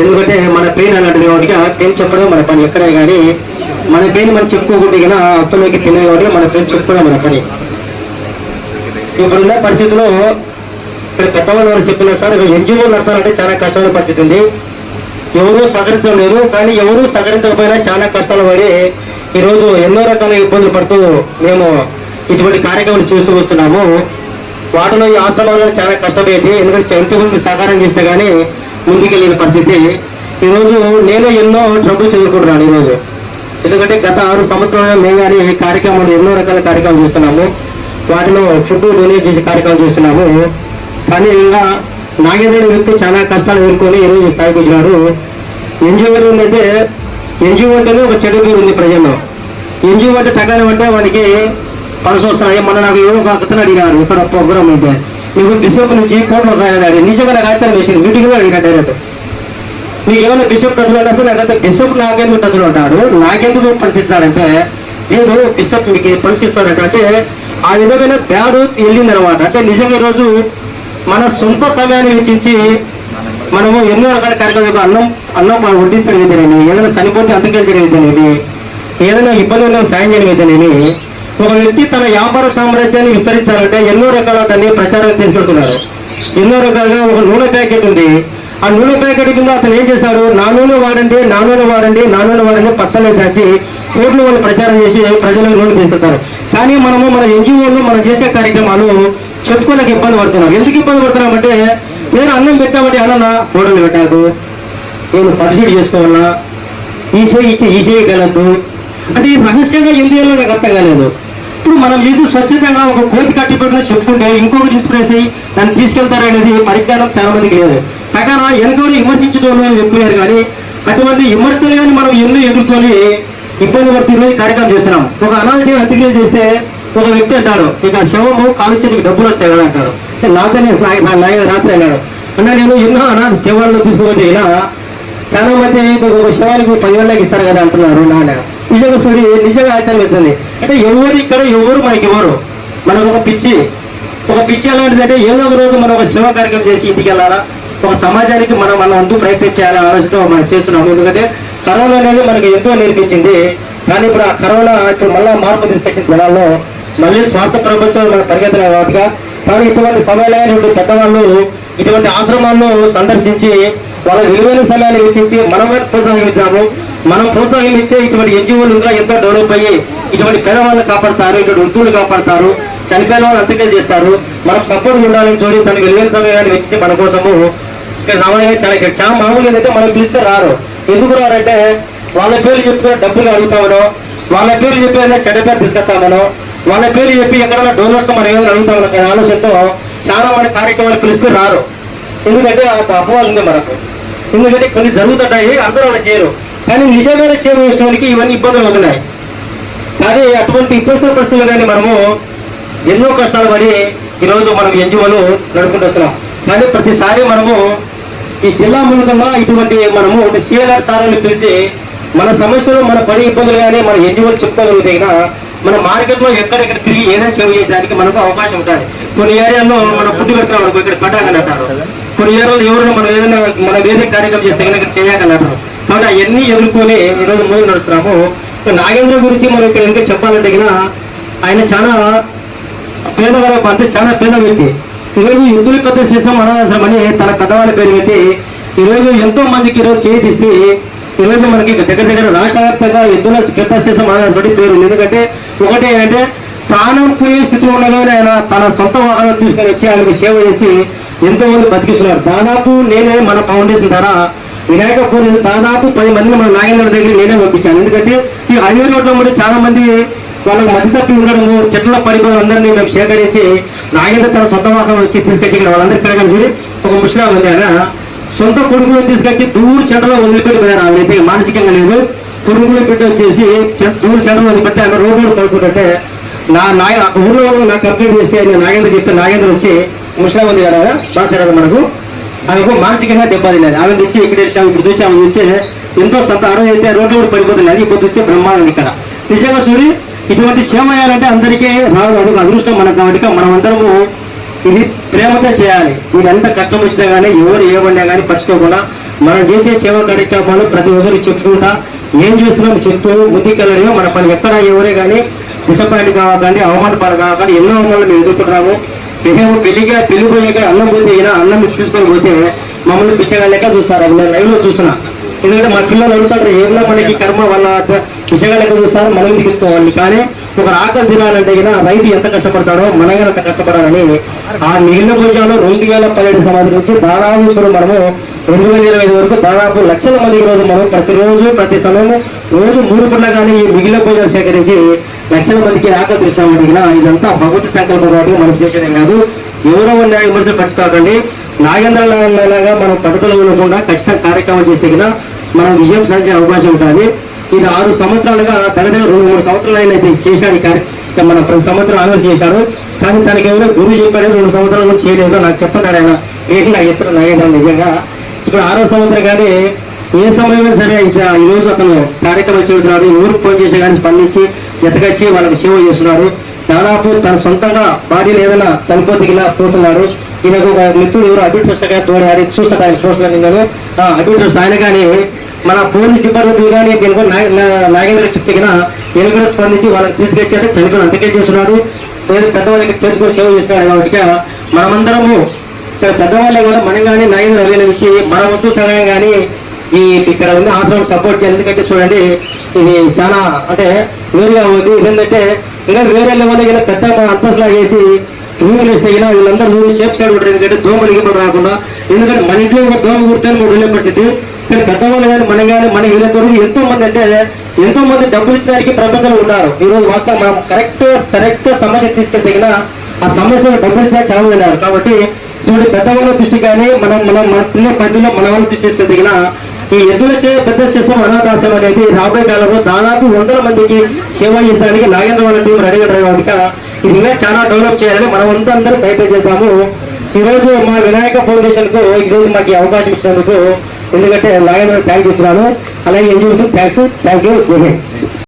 ఎందుకంటే మన పెయిన్ అలాంటిది కాబట్టి ఆ పెయిన్ చెప్పడం మన పని. ఎక్కడే కానీ మన పెయిన్ మనం చెప్పుకోకుండా కానీ అత్తలోకి తినే కాబట్టి మన పెయిన్ చెప్పుకోవడం మన పని. ఇప్పుడున్న పరిస్థితిలో ఇక్కడ పెద్దవాళ్ళు వాళ్ళు చెప్పినా సార్ ఎన్జిఓ నడసాలంటే చాలా కష్టమైన పరిస్థితి ఉంది. ఎవరూ సహకరించడం లేదు కానీ ఎవరూ సహకరించకపోయినా చాలా కష్టాలు పడి ఈరోజు ఎన్నో రకాల ఇబ్బందులు పడుతూ మేము ఇటువంటి కార్యక్రమాలు చూస్తూ వస్తున్నాము. వాటిలో ఈ ఆశ్రమాలను చాలా కష్టపడి ఎందుకంటే ఎంతమంది సహకారం చేస్తే కానీ ముందుకెళ్ళిన పరిస్థితి. ఈరోజు నేను ఎన్నో ట్రబుల్ చదువుకుంటున్నాను ఈరోజు. ఎందుకంటే గత ఆరు సంవత్సరాలుగా మేము కానీ కార్యక్రమాలు ఎన్నో రకాల కార్యక్రమాలు చూస్తున్నాము. వాటిలో ఫుడ్ డొనేట్ చేసే కార్యక్రమం చూస్తున్నాము. కానీ ఇంకా నాగేంద్రుడు వ్యక్తి చాలా కష్టాలు ఎదుర్కొని ఈరోజు స్థాయికి వచ్చినాడు ఎన్జిఓ ఏంటంటే ఎన్జిఓ అంటేనే ఒక చెడు పేరు ఉంది ప్రజల్లో. ఎన్జిఓ అంటే టగాలు అంటే వాడికి పనసు వస్తున్నాయి మొన్న నాకు ఏదో ఒక అతను అడిగినాడు ఇక్కడ ప్రోగ్రామ్ ఉంటే. నీకు బిషప్ నుంచి కోట్లు వస్తాయని నిజంగా నాకు ఆశ్చర్యం వేసింది. మీటింగ్ అడిగిన డైరెక్ట్. నీకు ఏమైనా బిషప్ టచ్లో అంటే సార్? లేకపోతే బిషప్ నాకెందుకు టచ్లో ఉంటాడు? నాకెందుకు పనిచేస్తాడంటే లేదు బిషప్ మీకు పనిచేస్తాడంటే అంటే ఆ విధమైన బ్యాడ్ వెళ్ళింది అనమాట అంటే నిజంగా ఈరోజు మన సొంత సమయాన్ని వెచ్చించి మనము ఎన్నో రకాల కార్యక్రమాలు అన్నం అన్నం మనం వడ్డించడం అయితేనేమి ఏదైనా చనిపోతే అంతకెళ్ళడం అయితేనేమి ఏదైనా ఇబ్బంది ఉన్న సాయం చేయడం ఏదైనా ఒక వ్యక్తి తన వ్యాపార సామ్రాజ్యాన్ని విస్తరించాలంటే ఎన్నో రకాల దాన్ని ప్రచారం తీసుకెళ్తున్నారు. ఎన్నో రకాలుగా ఒక నూనె ప్యాకెట్ ఉంది. ఆ నూనె ప్యాకెట్ కింద అతను ఏం చేశాడు? నా నూనె వాడండి నా నూనె వాడండి నా నూనె వాడండి పత్తనే సాచి కోట్లు వాళ్ళు ప్రచారం చేసి ప్రజలకు నూనె పెంచుతున్నారు కానీ మనము మన ఎన్జిఓలు మనం చేసే కార్యక్రమాలు చెప్పుకోలేక ఇబ్బంది పడుతున్నాం. ఎందుకు ఇబ్బంది పడుతున్నామంటే నేను అన్నం పెట్టామంటే అన్న నూనెలు పెట్టాదు నేను పరిశీలి చేసుకోవాలా? ఈ చేయి ఇచ్చి ఈ చేయగలదు అంటే ఈ రహస్యంగా ఏం చేయాలో నాకు అర్థం కాలేదు. ఇప్పుడు మనం చూసి స్వచ్ఛందంగా ఒక కోతి కట్టి పెట్టిన చెప్పుకుంటే ఇంకొకరు ఇన్స్పిరేస్ అయ్యి దాన్ని తీసుకెళ్తారనేది పరిజ్ఞానం చాలా మందికి లేదు. కాగా వెనకడు విమర్శించడం ఎక్కువ కానీ అటువంటి విమర్శలు కానీ మనం ఎన్నో ఎదుర్కొని ఇబ్బంది పడుతున్న కార్యక్రమం చేస్తున్నాం. ఒక అనాథ అంత్యక్రియ చేస్తే ఒక వ్యక్తి అంటాడు ఇక శవము కాలు చేతికి డబ్బులు వస్తాయి కదా అంటాడు. నాతోనే నా- నా నాయన రాత్రి అన్నాడు అన్నా నేను ఎన్నో అనాథ శవాలను తీసుకుపోతే ఇలా చాలా మంది ఒక శవానికి పదివేలకి ఇస్తారు కదా అంటున్నారు నాన్న. నిజంగా చూడి నిజంగా ఆశ్చర్యం వేస్తుంది అంటే ఎవరు ఇక్కడ ఎవరు మనకి ఎవరు? మనకు ఒక పిచ్చి. ఒక పిచ్చి ఎలాంటిది అంటే ఏదో ఒక రోజు మనం ఒక సేవా కార్యక్రమం చేసి ఇంటికి వెళ్ళాలా? ఒక సమాజానికి మనం మన అంటూ ప్రయత్నం చేయాలని ఆలోచనతో మనం చేస్తున్నాము. ఎందుకంటే కరోనా అనేది మనకి ఎంతో నేర్పించింది. కానీ ఇప్పుడు ఆ కరోనా ఇప్పుడు మళ్ళీ మార్పు తీసుకొచ్చిన జనాల్లో మళ్ళీ స్వార్థ ప్రపంచం మనం పరిగెత్తలేదు కాబట్టి. కానీ ఇటువంటి సమయాలు ఇటువంటి పెద్దవాళ్ళు ఇటువంటి ఆశ్రమాల్లో సందర్శించి వాళ్ళ విలువైన సమయాన్ని వెచ్చించి మనం ప్రోత్సాహించాము. మనం ప్రోత్సాహం ఇచ్చే ఇటువంటి ఎన్జిఓలు ఇంకా ఎంతో డెవలప్ అయ్యి ఇటువంటి పేదవాళ్ళు కాపాడతారు ఇటువంటి వృత్తులు కాపాడతారు. చనిపోయిన వాళ్ళు అంతకే చేస్తారు. మనం సపోర్ట్ ఉండాలని చూడి తన విలువైన సమయాన్ని వెచ్చితే మన కోసము ఇక్కడ రావడానికి చాలా ఇక్కడ చాలా మామూలు ఏంటంటే మనం పిలిస్తే రారు. ఎందుకు రారంటే వాళ్ళ పేర్లు చెప్పి డబ్బులు అడుగుతామనో వాళ్ళ పేర్లు చెప్పి ఏదైనా చెడ్డ పేరు తీసుకొస్తామనో వాళ్ళ పేరు చెప్పి ఎక్కడైనా డోనర్స్ మనం ఏమైనా అడుగుతామని ఆలోచనతో చాలా మంది కార్యక్రమాలు పిలిస్తే రారు. ఎందుకంటే ఆ అపవాదం ఉంది మనకు. ఎందుకంటే కొన్ని జరుగుతుంటాయి అందరూ అలా చేయరు. కానీ నిజంగా సేవ చేసడానికి ఇవన్నీ ఇబ్బందులు అవుతున్నాయి. కానీ అటువంటి ఇబ్బంది పరిస్థితులు కానీ మనము ఎన్నో కష్టాలు పడి ఈరోజు మనం ఎన్జిఓలు నడుపుకుంటూ వస్తున్నాం. కానీ ప్రతిసారి మనము ఈ జిల్లా మూలకంగా ఇటువంటి మనము సిఎల్ఆర్ సారాన్ని పిలిచి మన సమస్యలు మన పడి ఇబ్బందులు కానీ మన ఎన్జిఓలు చెప్పుకోగలిగితే మన మార్కెట్లో ఎక్కడెక్కడ తిరిగి ఏదైనా సేవ చేయడానికి మనకు అవకాశం ఉంటుంది. కొన్ని ఏరియాల్లో మనం ఫుడ్ పెడుతున్నాం అనుకో ఇక్కడ పడ్డాకని అంటారు. కొన్ని ఏళ్ళు ఎవరు మనం ఏదైనా మనం ఏదైనా కార్యక్రమం చేస్తే కనుక చేయగలరు. కాబట్టి అవన్నీ ఎదుర్కొని ఈరోజు ముందు నడుస్తున్నాము. నాగేంద్ర గురించి మనం ఇక్కడ ఎందుకు చెప్పాలంటే ఆయన చాలా పేదవాళ్ళ అంటే చాలా పేద వ్యక్తి. ఈరోజు యుద్ధుల పెద్ద శిశం అనాథాశ్రమం అని తన పెద్దవాళ్ళ పేరు పెట్టి ఈరోజు ఎంతో మందికి ఈరోజు చేతిస్తే ఈరోజు మనకి దగ్గర దగ్గర రాష్ట్ర వ్యాప్తంగా యుద్ధుల పెద్ద శిశం అనాథాశ్రమం పేరు ఎందుకంటే ఒకటి అంటే ప్రాణం పోయే స్థితిలో ఉండగానే ఆయన తన సొంత వాహనం తీసుకొని వచ్చి ఆయనకి సేవ చేసి ఎంతోమంది బతికిస్తున్నారు. దాదాపు నేనే మన ఫౌండేషన్ ధర వినాయక పూజ దాదాపు పది మందిని మన నాగేంద్ర దగ్గర నేనే పంపించాను. ఎందుకంటే ఈ హైవే రోడ్లో కూడా చాలా మంది వాళ్ళకి మధ్య తప్పి ఉండడము చెట్ల పడిపోయిన అందరినీ మేము సేకరించి నాగేంద్ర తన సొంత వాహనం వచ్చి తీసుకొచ్చి ఇక్కడ వాళ్ళందరూ తిరగని చూడి ఒక ముస్లిం ఉంది ఆయన సొంత కొడుకులు తీసుకొచ్చి దూరు చెంటలో వదిలిపెట్టి పోయారు ఆవిడైతే మానసికంగా లేదు. కొడుకులు పెట్టి వచ్చేసి దూరు చెంటలో వదిలిపెట్టి ఆమె రోడ్డు పడుకుంటుంటే నా నాయ ఆ ఊర్లో వాళ్ళు నాకు కంప్లీట్ చేసి నేను నాగేంద్ర చెప్తే నాగేంద్ర వచ్చి ముస్లిం ఉంది కదా బాగా మనకు. ఆమెకు మానసికంగా దెబ్బతిన్నది. ఆమె తెచ్చి ఇక్కడ వచ్చాము ఇప్పుడు వచ్చి ఆమె వచ్చే ఎంతో సొంత ఆరోజు అయితే రోడ్డు కూడా పడిపోతుంది. అది ఇప్పుడు వచ్చే బ్రహ్మాండం ఇక్కడ. నిజంగా చూడి ఇటువంటి సేవ చేయాలంటే అందరికీ రాదు. అడుగు అదృష్టం మనకు కాబట్టి మనం అందరము ఇది ప్రేమతో చేయాలి. మీరు ఎంత కష్టం వచ్చినా కానీ ఎవరు ఏమన్నా కానీ పరుచుకోకుండా మనం చేసే సేవా కార్యక్రమాలు ప్రతి ఒక్కరికి చెప్పుకుంటా ఏం చేస్తున్నాం చెప్తూ ముందుకెళ్ళడమే మన పని. ఎక్కడ ఎవరే కానీ డిసప్పాయింట్ కావకండి అవమాన పడ ఎన్నో అవమానాలు మేము ఎదుర్కొంటున్నాము. మేము పెళ్ళిగా పెళ్ళి అన్నం పోతే అయినా అన్నం తీసుకొని పోతే మమ్మల్ని పిచ్చగా లెక్క చూస్తారు. అది నేను లైవ్లో ఎందుకంటే మా పిల్లలు అడుగుతారు ఏమన్నా మనకి కర్మ వాళ్ళ పిచ్చగా లెక్క చూస్తారు మనం దిగించుకోవాలి కానీ ఒక ఆకలి తినాలంటే కదా రైతు ఎంత కష్టపడతాడో మనం ఎంత అంత కష్టపడాలని ఆ మిగిలిన భోజనాలు రెండు వేల పదిహేడు సంవత్సరం నుంచి దాదాపు ఇప్పుడు మనము రెండు వేల ఇరవై ఐదు వరకు దాదాపు లక్షల మంది రోజు మనం ప్రతిరోజు ప్రతి సమయము రోజు మూడు పూట్ల కానీ ఈ మిగిలిన పూజలు సేకరించి లక్షల మందికి ఆకలి అడిగినా ఇదంతా భగవత్ సంకల్పం కాబట్టి మనం చేసేదే కాదు. ఎవరో ఉన్న విమర్శలు పరచుకోకండి నాగేంద్ర లాగా మనం పట్టుదల ఉండకుండా ఖచ్చితంగా కార్యక్రమం చేస్తే కదా మనం విజయం సాధించే అవకాశం ఉంటుంది. ఇది ఆరు సంవత్సరాలుగా దగ్గర రెండు మూడు సంవత్సరాలు అయితే చేశాడు ఈ మనం మన ప్రతి సంవత్సరం ఆనర్స్ చేశాడు. కానీ తనకి ఎవరో గురువు చెప్పాడు రెండు సంవత్సరాల నుంచి చేయలేదు నాకు చెప్తున్నాడు ఆయన. ఏంటి నా చెప్తున్నాడు నాగేంద్ర నిజంగా. ఇప్పుడు ఆరో సంవత్సరం కానీ ఏ సమయమైనా సరే ఇంకా అతను కార్యక్రమం చెబుతున్నాడు ఊరికి ఫోన్ చేసి కానీ స్పందించి ఎతకొచ్చి వాళ్ళకి సేవ చేస్తున్నాడు. దాదాపు తన సొంతంగా బాడీలో ఏదైనా చనిపోతికిలా పోతున్నాడు. ఈయనకు ఒక మిత్రుడు ఎవరు అడ్మిట్ వస్తాగా తోడు ఆడి చూస్తాడు ఆయన పోస్టులో నేను అడ్మిట్ వస్తే ఆయన కానీ మన పోలీస్ డిపార్ట్మెంట్ కానీ కూడా నాగేంద్ర చెప్తే కదా నేను కూడా స్పందించి వాళ్ళకి తీసుకొచ్చాడు చనిపోయిన అంతకే చేస్తున్నాడు. పేరు పెద్దవాళ్ళకి చేసుకొని సేవ చేస్తున్నాడు. కాబట్టి మనమందరము పెద్దవాళ్ళే కూడా మనం కానీ నాగేంద్ర అభినందించి మన వంతు సహాయం కానీ ఈ ఇక్కడ ఉన్న ఆశ్రమం సపోర్ట్ చేయాలి. ఎందుకంటే చూడండి ఇది చాలా అంటే వేరుగా ఉంది. ఏంటంటే ఇంకా వేరే లెవెల్ ఇలా పెద్ద అంతస్తులా చేసి భూములు వేస్తే ఇలా వీళ్ళందరూ షేప్ సైడ్ ఉంటుంది ఎందుకంటే దోమలు గిమ్మలు రాకుండా. ఎందుకంటే మన ఇంట్లో ఒక దోమ కుడితే మూడు వెళ్ళే పరిస్థితి. ఇక్కడ పెద్దవాళ్ళు కానీ మనం కానీ మన వెళ్ళేటప్పుడు ఎంతో మంది అంటే ఎంతో మంది డబ్బులు ఇచ్చడానికి ప్రపంచంలో ఉన్నారు. ఈ రోజు వాస్తవం మనం కరెక్ట్ కరెక్ట్ సమస్య తీసుకెళ్తే ఆ సమస్యలో డబ్బులు ఇచ్చిన చాలా ఉన్నారు కాబట్టి చూడండి పెద్దవాళ్ళ దృష్టి కానీ మనం మనం మన పిల్లల పద్ధతిలో మన వాళ్ళ దృష్టి తీసుకెళ్తే ఈ ఎద్దుల పెద్ద శిశం అనాథాశ్రమం అనేది రాబోయే కాలంలో దాదాపు వందల మందికి సేవ చేసడానికి నాగేంద్ర వాళ్ళ టీం రెడీగా ఉన్నారు కనుక ఇది ఇంకా చాలా డెవలప్ చేయాలని మనం అందరూ ప్రయత్నం చేద్దాము. ఈరోజు మా వినాయక ఫౌండేషన్కు ఈ రోజు మాకు ఈ అవకాశం ఇచ్చినందుకు ఎందుకంటే నాగేంద్ర థ్యాంక్ చెప్తున్నాను. అలాగే ఎన్జిఓ థ్యాంక్స్ థ్యాంక్ యూ జై